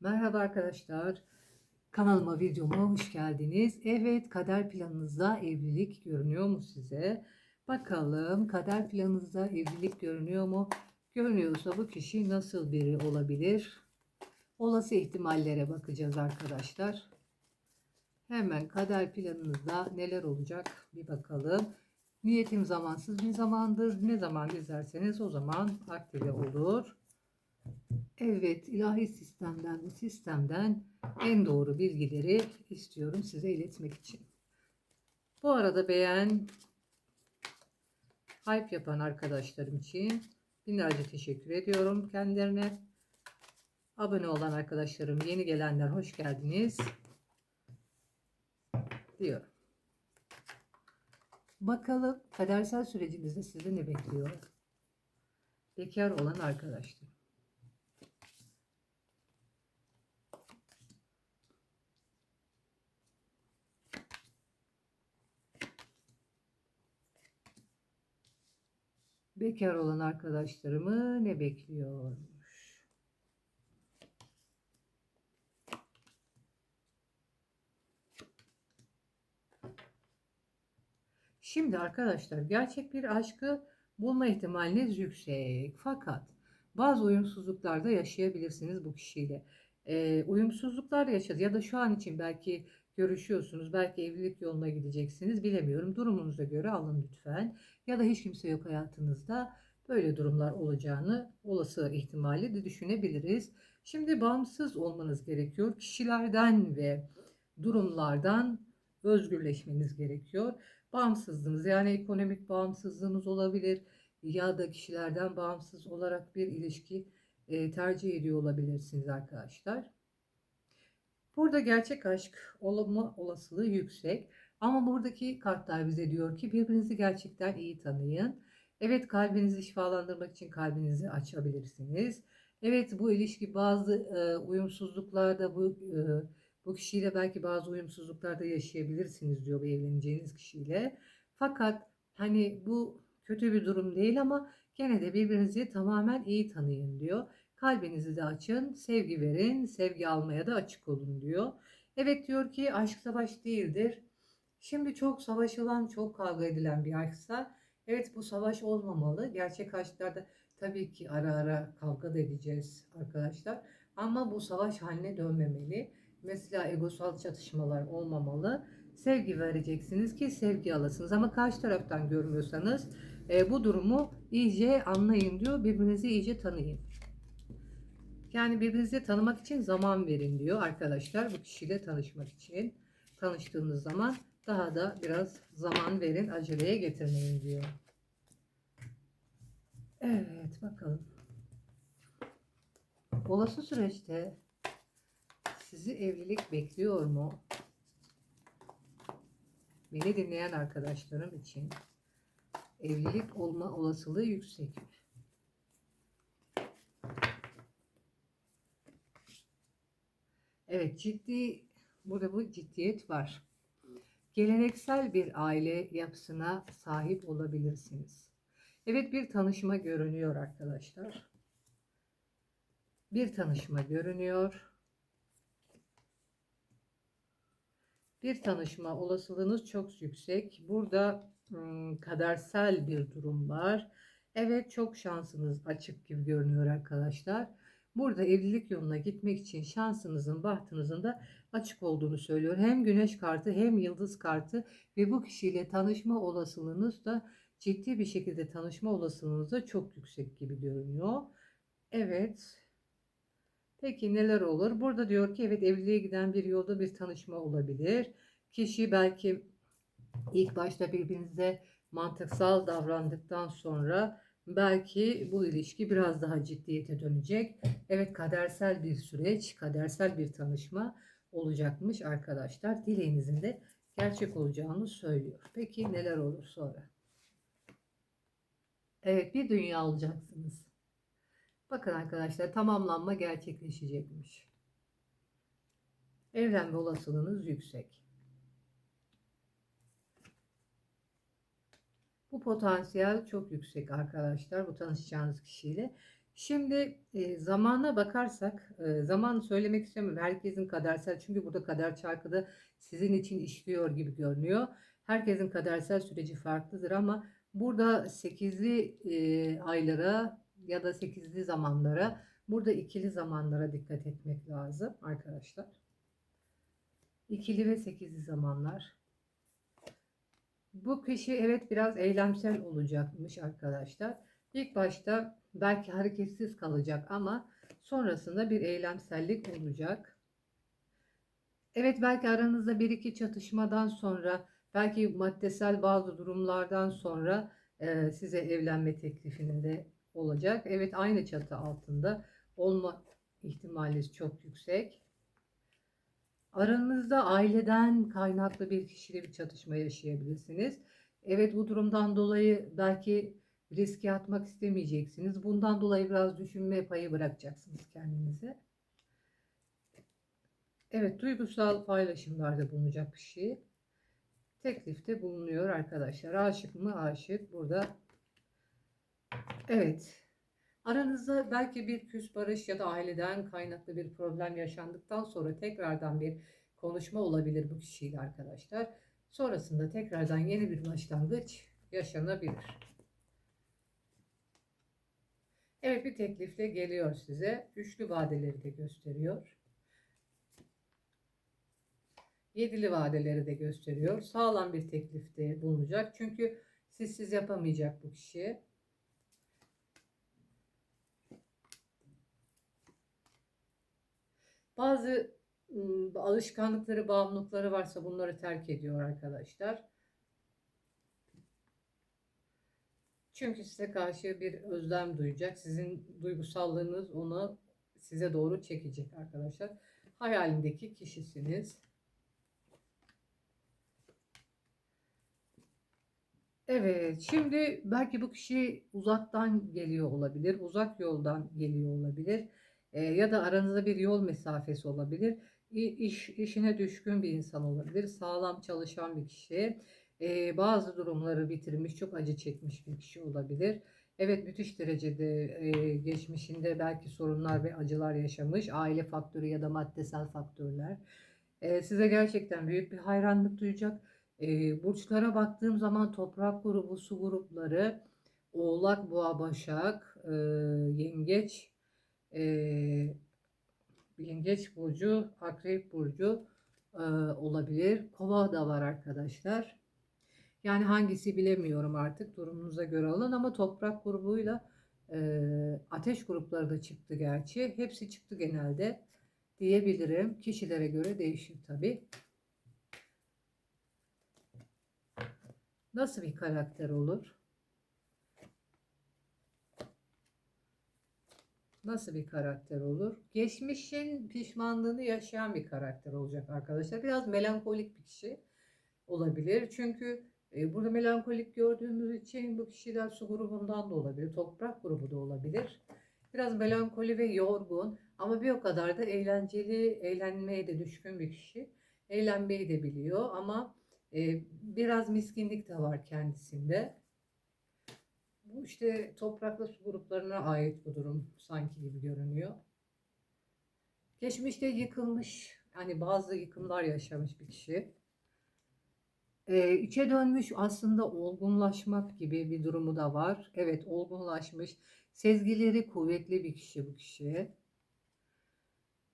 Merhaba arkadaşlar. Kanalıma, videoma hoş geldiniz. Evet, kader planınızda evlilik görünüyor mu size? Bakalım kader planınızda evlilik görünüyor mu? Görünüyorsa bu kişi nasıl biri olabilir? Olası ihtimallere bakacağız arkadaşlar. Hemen kader planınızda neler olacak bir bakalım. Niyetim zamansız bir zamandır. Ne zaman izlerseniz o zaman aktive olur. Evet, ilahi sistemden bu sistemden en doğru bilgileri istiyorum size iletmek için. Bu arada beğen, hype yapan arkadaşlarım için binlerce teşekkür ediyorum kendilerine. Abone olan arkadaşlarım, yeni gelenler hoş geldiniz diyorum. Bakalım kadersel sürecinizde sizi ne bekliyor? Bekar olan arkadaşlar. Bekar olan arkadaşlarımı ne bekliyormuş? Şimdi arkadaşlar gerçek bir aşkı bulma ihtimaliniz yüksek. Fakat bazı uyumsuzluklar da yaşayabilirsiniz bu kişiyle. Ee, uyumsuzluklar yaşadı ya da şu an için belki görüşüyorsunuz, belki evlilik yoluna gideceksiniz bilemiyorum. Durumunuza göre alın lütfen. Ya da hiç kimse yok hayatınızda böyle durumlar olacağını olası ihtimali de düşünebiliriz. Şimdi bağımsız olmanız gerekiyor. Kişilerden ve durumlardan özgürleşmeniz gerekiyor. Bağımsızlığınız yani ekonomik bağımsızlığınız olabilir ya da kişilerden bağımsız olarak bir ilişki tercih ediyor olabilirsiniz arkadaşlar. Burada gerçek aşk olma olasılığı yüksek. Ama buradaki kartlar bize diyor ki birbirinizi gerçekten iyi tanıyın. Evet kalbinizi şifalandırmak için kalbinizi açabilirsiniz. Evet bu ilişki bazı e, uyumsuzluklarda bu e, bu kişiyle belki bazı uyumsuzluklarda yaşayabilirsiniz diyor bu evleneceğiniz kişiyle. Fakat hani bu kötü bir durum değil ama gene de birbirinizi tamamen iyi tanıyın diyor. Kalbinizi de açın, sevgi verin, sevgi almaya da açık olun diyor. Evet diyor ki aşk savaş değildir. Şimdi çok savaşılan, çok kavga edilen bir aşksa evet bu savaş olmamalı. Gerçek aşklarda tabii ki ara ara kavga da edeceğiz arkadaşlar. Ama bu savaş haline dönmemeli. Mesela egosal çatışmalar olmamalı. Sevgi vereceksiniz ki sevgi alasınız. Ama karşı taraftan görmüyorsanız e, bu durumu iyice anlayın diyor. Birbirinizi iyice tanıyın. Yani birbirinizi tanımak için zaman verin diyor arkadaşlar. Bu kişiyle tanışmak için. Tanıştığınız zaman daha da biraz zaman verin. Aceleye getirmeyin diyor. Evet bakalım. Olası süreçte sizi evlilik bekliyor mu? Beni dinleyen arkadaşlarım için evlilik olma olasılığı yüksek. Evet ciddi burada bu ciddiyet var. Geleneksel bir aile yapısına sahip olabilirsiniz. Evet bir tanışma görünüyor arkadaşlar. Bir tanışma görünüyor. Bir tanışma olasılığınız çok yüksek. Burada hmm, kadersel bir durum var. Evet çok şansınız açık gibi görünüyor arkadaşlar. Burada evlilik yoluna gitmek için şansınızın, bahtınızın da açık olduğunu söylüyor. Hem güneş kartı hem yıldız kartı ve bu kişiyle tanışma olasılığınız da ciddi bir şekilde tanışma olasılığınız da çok yüksek gibi görünüyor. Evet. Peki neler olur? Burada diyor ki evet evliliğe giden bir yolda bir tanışma olabilir. Kişi belki ilk başta birbirinize mantıksal davrandıktan sonra belki bu ilişki biraz daha ciddiyete dönecek. Evet kadersel bir süreç, kadersel bir tanışma olacakmış arkadaşlar. Dileğinizin de gerçek olacağını söylüyor. Peki neler olur sonra? Evet bir dünya olacaksınız. Bakın arkadaşlar tamamlanma gerçekleşecekmiş. Evlenme olasılığınız yüksek. Bu potansiyel çok yüksek arkadaşlar bu tanışacağınız kişiyle. Şimdi e, zamana bakarsak, e, zaman söylemek istemiyorum. Herkesin kadersel, çünkü burada kader çarkı da sizin için işliyor gibi görünüyor. Herkesin kadersel süreci farklıdır ama burada 8'li e, aylara ya da 8'li zamanlara, burada ikili zamanlara dikkat etmek lazım arkadaşlar. İkili ve 8'li zamanlar. Bu kişi evet biraz eylemsel olacakmış arkadaşlar. İlk başta belki hareketsiz kalacak ama sonrasında bir eylemsellik olacak. Evet belki aranızda bir iki çatışmadan sonra, belki maddesel bazı durumlardan sonra e, size evlenme teklifinde olacak. Evet aynı çatı altında olma ihtimali çok yüksek. Aranızda aileden kaynaklı bir kişiyle bir çatışma yaşayabilirsiniz. Evet bu durumdan dolayı belki riske atmak istemeyeceksiniz. Bundan dolayı biraz düşünme payı bırakacaksınız kendinize. Evet duygusal paylaşımlarda bulunacak kişi teklifte bulunuyor arkadaşlar. Aşık mı? Aşık. Burada evet Aranızda belki bir küs barış ya da aileden kaynaklı bir problem yaşandıktan sonra tekrardan bir konuşma olabilir bu kişiyle arkadaşlar. Sonrasında tekrardan yeni bir başlangıç yaşanabilir. Evet bir teklifle geliyor size. Üçlü vadeleri de gösteriyor. Yedili vadeleri de gösteriyor. Sağlam bir teklifte bulunacak. Çünkü siz siz yapamayacak bu kişi. Bazı ım, alışkanlıkları, bağımlılıkları varsa bunları terk ediyor arkadaşlar. Çünkü size karşı bir özlem duyacak. Sizin duygusallığınız onu size doğru çekecek arkadaşlar. Hayalindeki kişisiniz. Evet, şimdi belki bu kişi uzaktan geliyor olabilir, uzak yoldan geliyor olabilir e, ya da aranızda bir yol mesafesi olabilir. İş, işine düşkün bir insan olabilir, sağlam çalışan bir kişi, e, bazı durumları bitirmiş, çok acı çekmiş bir kişi olabilir. Evet, müthiş derecede e, geçmişinde belki sorunlar ve acılar yaşamış, aile faktörü ya da maddesel faktörler. E, size gerçekten büyük bir hayranlık duyacak. E, burçlara baktığım zaman toprak grubu, su grupları, Oğlak, Boğa, Başak, e, Yengeç, Yengeç burcu, Akrep burcu olabilir. Kova da var arkadaşlar. Yani hangisi bilemiyorum artık durumunuza göre alın ama toprak grubuyla ateş grupları da çıktı gerçi. Hepsi çıktı genelde diyebilirim. Kişilere göre değişir tabii. Nasıl bir karakter olur? Nasıl bir karakter olur? Geçmişin pişmanlığını yaşayan bir karakter olacak arkadaşlar. Biraz melankolik bir kişi olabilir. Çünkü e, burada melankolik gördüğümüz için bu kişiler su grubundan da olabilir. Toprak grubu da olabilir. Biraz melankoli ve yorgun ama bir o kadar da eğlenceli, eğlenmeye de düşkün bir kişi. Eğlenmeyi de biliyor ama e, biraz miskinlik de var kendisinde. Bu işte toprakla su gruplarına ait bu durum sanki gibi görünüyor. Geçmişte yıkılmış, yani bazı yıkımlar yaşamış bir kişi. Ee, içe dönmüş aslında olgunlaşmak gibi bir durumu da var. Evet olgunlaşmış. Sezgileri kuvvetli bir kişi bu kişi.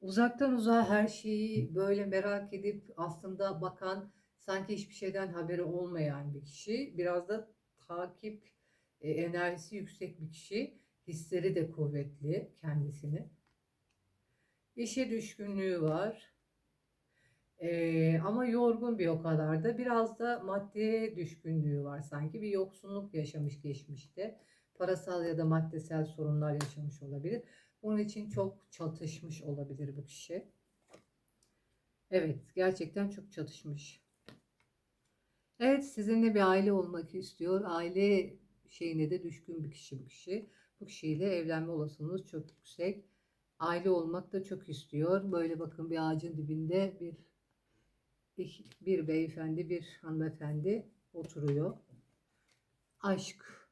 Uzaktan uzağa her şeyi böyle merak edip aslında bakan sanki hiçbir şeyden haberi olmayan bir kişi. Biraz da takip e, enerjisi yüksek bir kişi. Hisleri de kuvvetli kendisini. İşe düşkünlüğü var. Ee, ama yorgun bir o kadar da. Biraz da maddeye düşkünlüğü var sanki. Bir yoksunluk yaşamış geçmişte. Parasal ya da maddesel sorunlar yaşamış olabilir. Onun için çok çatışmış olabilir bu kişi. Evet, gerçekten çok çatışmış. Evet, sizinle bir aile olmak istiyor. Aile şeyine de düşkün bir kişi bu kişi. Bu kişiyle evlenme olasılığınız çok yüksek. Aile olmak da çok istiyor. Böyle bakın bir ağacın dibinde bir bir beyefendi, bir hanımefendi oturuyor. Aşk.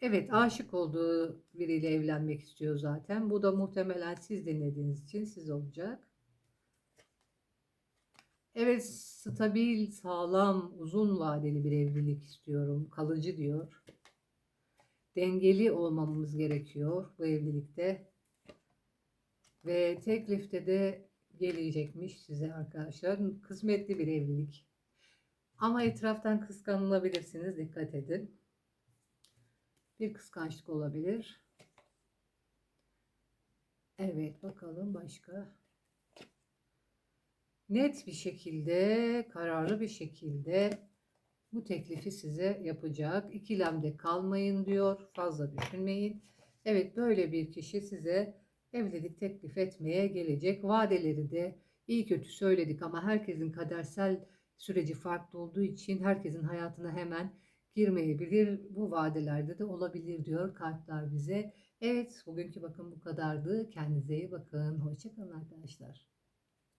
Evet, aşık olduğu biriyle evlenmek istiyor zaten. Bu da muhtemelen siz dinlediğiniz için siz olacak. Evet, stabil, sağlam, uzun vadeli bir evlilik istiyorum. Kalıcı diyor. Dengeli olmamız gerekiyor bu evlilikte. Ve teklifte de gelecekmiş size arkadaşlar. Kısmetli bir evlilik. Ama etraftan kıskanılabilirsiniz. Dikkat edin. Bir kıskançlık olabilir. Evet bakalım başka. Net bir şekilde, kararlı bir şekilde bu teklifi size yapacak. İkilemde kalmayın diyor. Fazla düşünmeyin. Evet böyle bir kişi size evlilik teklif etmeye gelecek. Vadeleri de iyi kötü söyledik ama herkesin kadersel süreci farklı olduğu için herkesin hayatına hemen girmeyebilir. Bu vadelerde de olabilir diyor kartlar bize. Evet bugünkü bakın bu kadardı. Kendinize iyi bakın. Hoşçakalın arkadaşlar.